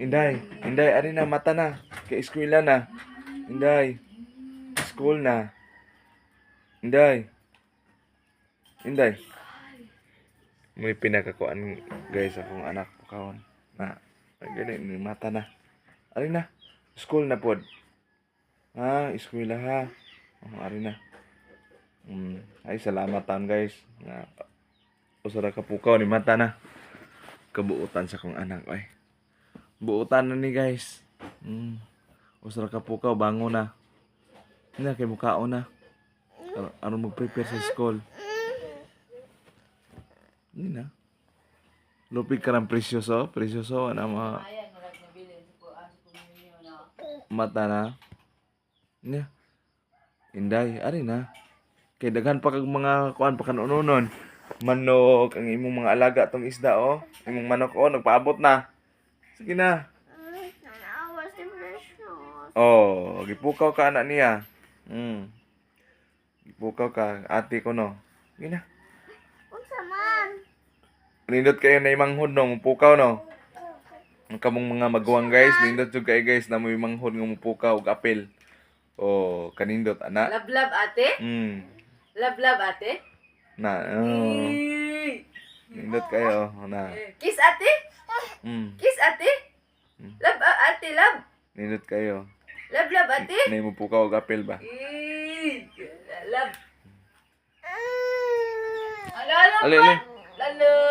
Inday, Inday, ari na, mata na. Kay eskwela na. Inday, school na. Inday. Inday. May pinakakuan guys akong anak ko kaon. Na, gani, may mata na. Ari na, school na pod. Ha, eskwela ha. Oh, ari na. Mm, ay salamat tan guys. Na usara ka pukaw ni mata na. Kabuutan sa kong anak ay. Buutan na ni guys. Mm. Usara ka pukaw bango na. Na kay mukao na. Ano, ano mag-prepare sa school. Hindi na. Lupig ka ng presyoso. Presyoso. Ano mga mata na. Nya. Inday, ari na. Kay daghan pa kag mga kuan pa kanunon. Manok ang imong mga alaga tong isda oh. Imong manok oh nagpaabot na. Sige na. Precious. Oh, gipukaw ka anak niya. Mm. Gipukaw ka ate ko no. Sige na. Unsa man? Nindot kayo na imanghod no, mupukaw no. Ang kamong mga maguwang guys, nindot jud kayo guys na mo imanghod nga mupukaw og apel. Oh, kanindot ana. Love love ate? Mm. Love love ate? Na, oh. Nindot kayo na. Kiss? Mm. Kiss ate? Hmm. Love ah, ate, love. Nindot kayo. Love love ate? Na mupukaw og apel ba? Eh, Love. Mm. Ala, ali. Love. Mm.